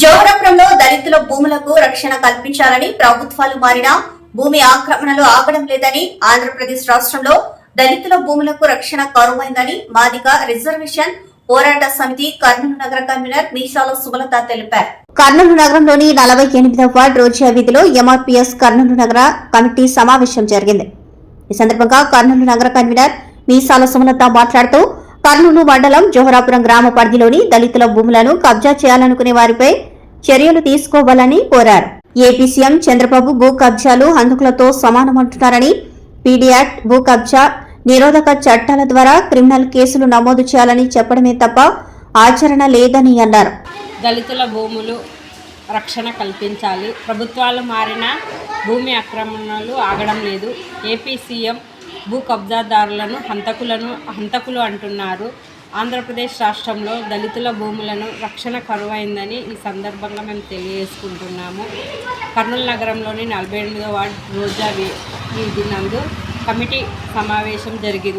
జోహరపురంలో దళితుల భూములకు రక్షణ కల్పించాలని ప్రభుత్వాలు మారినా భూమి ఆక్రమణలు ఆగడం లేదని ఆంధ్రప్రదేశ్ రాష్ట్రంలో దళితుల భూములకు రక్షణ కరువైందని మాదిక రిజర్వేషన్ పోరాట సమితి కర్నూలు నగర కన్వీనర్ మీసాల సుమలత తెలిపారు. కర్నూలు నగరంలోని నలభై ఎనిమిదవ వార్డు రోజా వీధిలో ఎంఆర్పీఎస్ కర్నూలు నగర కమిటీ సమావేశం జరిగింది. ఈ సందర్భంగా కర్నూలు నగర కన్వీనర్ మీసాల సుమలత మాట్లాడుతూ కర్నూలు మండలం జోహరాపురం గ్రామ పరిధిలోని దళితుల భూములను కబ్జా చేయాలనుకునే వారిపై చర్యలు తీసుకోవాలని కోరారు. ఏపీ సీఎం చంద్రబాబు భూ కబ్జాలు హందుకులతో సమానమంటున్నారని పీడియాక్ట్ భూ కబ్జా నిరోధక చట్టాల ద్వారా క్రిమినల్ కేసులు నమోదు చేయాలని చెప్పడమే తప్ప ఆచరణ లేదని అన్నారు. దళితుల భూములు రక్షణ కల్పించాలి. ప్రభుత్వాలు మారిన భూమి ఆక్రమణలు ఆగడం లేదు. ఏపీ సీఎం భూ కబ్జాదారులను హంతకులను హంతకులు అంటున్నారు. ఆంధ్రప్రదేశ్ రాష్ట్రంలో దళితుల భూములను రక్షణ కరువైందని ఈ సందర్భంగా మేము తెలియజేసుకుంటున్నాము. కర్నూలు నగరంలోని నలభై ఎనిమిదో వార్డు రోజా వీధి నందు కమిటీ సమావేశం జరిగింది.